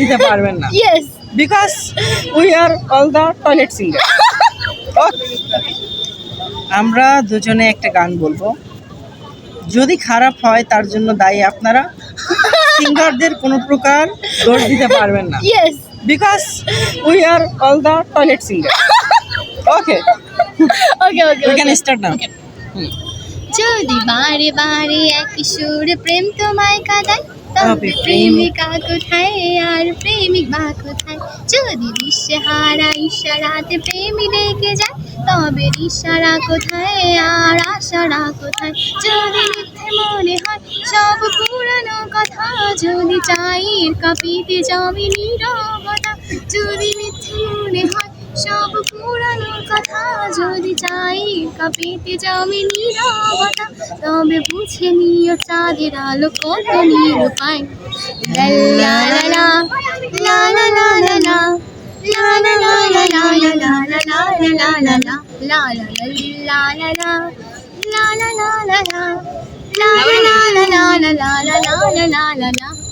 দিতে পারবেন না। Yes because we are all the toilet singer আমরা দুজনে একটা গান বলব। যদি খারাপ হয় তার জন্য দায়ী আপনারা। সিঙ্গারদের কোনো প্রকার দোষ দিতে পারবেন না। Yes because we are all the toilet singer okay okay okay we can start now যদি বারে বারে এক সুর প্রেম তোমায় কাঁদায় তবে প্রেমিকা কোথায় আর প্রেমিক বা কোথায়? যদি দিশেহারা ইশারাতে প্রেমী ডেকে যায় তবে ইশারা কোথায় আর আশারা কোথায়? যদি মিথ্যে মনে হয় সব পুরানো কথা যদি চাইর কাপিতে জমি নীরবতা যদি মিথ্যে মনে হয় সব পুরানো কথা যদি চাই কাপিতে জমি নীরবতা তবে বুঝে নিও চাঁদের আলো কত নিরূপায় লা লা লা লা লা লা লা লা লা লা লা লা লা